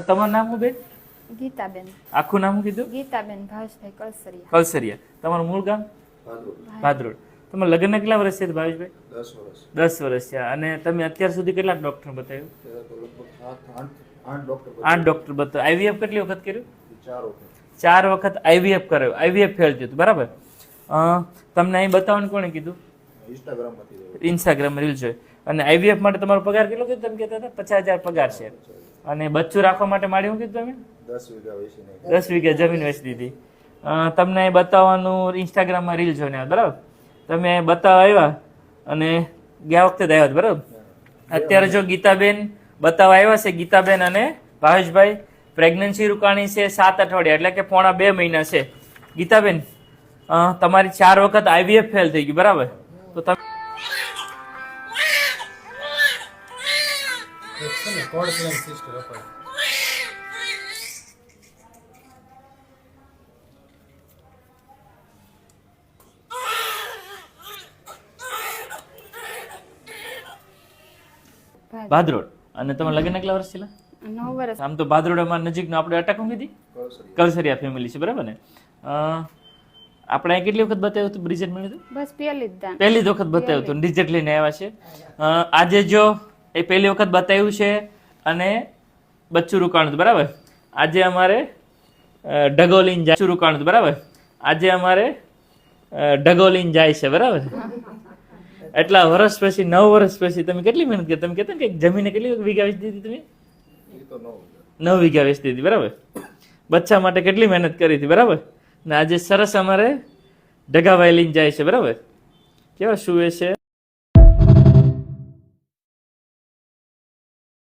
તમારું નામ શું બેન? ગીતાબેન. આખું નામ કીધું? ગીતાબેન ભાવેશભાઈ કળસરિયા કલસરિયા. તમારું મૂળ ગામ? ભાદરોડ. તમે લગ્ન કેટલા વર્ષ છે ભાવેશભાઈ? દસ વર્ષ. દસ વર્ષ છે અને તમે અત્યાર સુધી કેટલા ડોક્ટર બતાવ્યું? આઠ આઠ ડોક્ટર બતાવ્યું. આઈવીએફ કેટલી વખત કર્યું? ચાર વખત. ચાર વખત આઈવીએફ કરાયું આઈવીએફ ફેલ થયું બરાબર? અ, તમને અહીં બતાવવાનું કોણે કીધું? ઇન્સ્ટાગ્રામમાંથી ઇન્સ્ટાગ્રામ રીલ જોઈ. અને આઈવીએફ માટે તમારો પગાર કેટલો કીધું? તમે કહેતા હતા પચાસ હજાર પગાર છે. અને બચ્ચું રાખવા માટે માડી શું કીધું તમે? દસ વીઘા વેચીને દસ વીઘા જમીન વેચી દીધી. તમને બતાવવાનું ઇન્સ્ટાગ્રામમાં રીલ જોઈને બરાબર? તમે બતાવવા આવ્યા અને ગયા વખતે જ આવ્યા બરાબર? અત્યારે જો ગીતાબેન બતાવવા આવ્યા છે ગીતાબેન અને ભાવેશભાઈ પ્રેગ્નન્સી રૂકાણી છે સાત અઠવાડિયા એટલે કે પોણા બે મહિના છે. ગીતાબેન તમારી ચાર વખત આઈવીએફ ફેલ થઈ ગઈ બરાબર? તો તમે ભાદરોડ. અને તમારા લગ્ન કેટલા વર્ષ છેલા નવ વર્ષ. આમ તો ભાદરોડામાં નજીકનો આપણે અટક કીધી કલસરિયા. ફેમિલી છે બરાબર ને? અ, આપણે અહીં કેટલી વખત બતાવ્યું હતું બ્રિજેટ મળ્યું હતું? બસ જ પહેલી જ વખત બતાવ્યું હતું રિઝલ્ટ લઈને આવ્યા છે. આજે જો એ પહેલી વખત બતાવ્યું છે અને બચ્ચું રોકાણું બરાબર? આજે અમારે ઢગોલીન જાય. રોકાણું બરાબર? આજે અમારે ઢગોલીન જાય છે, બરાબર? એટલા વર્ષ પછી, નવ વર્ષ પછી તમે કેટલી મહેનત કરી? તમે કહેતા ને કે જમીને કેટલી વીઘા વેચી દીધી તમે? નવ વીઘા વેચી દીધી, બરાબર? બચ્ચા માટે કેટલી મહેનત કરી હતી, બરાબર? ને આજે સરસ અમારે ઢગાભાઈ લઈને જાય છે, બરાબર? કેવા શું છે?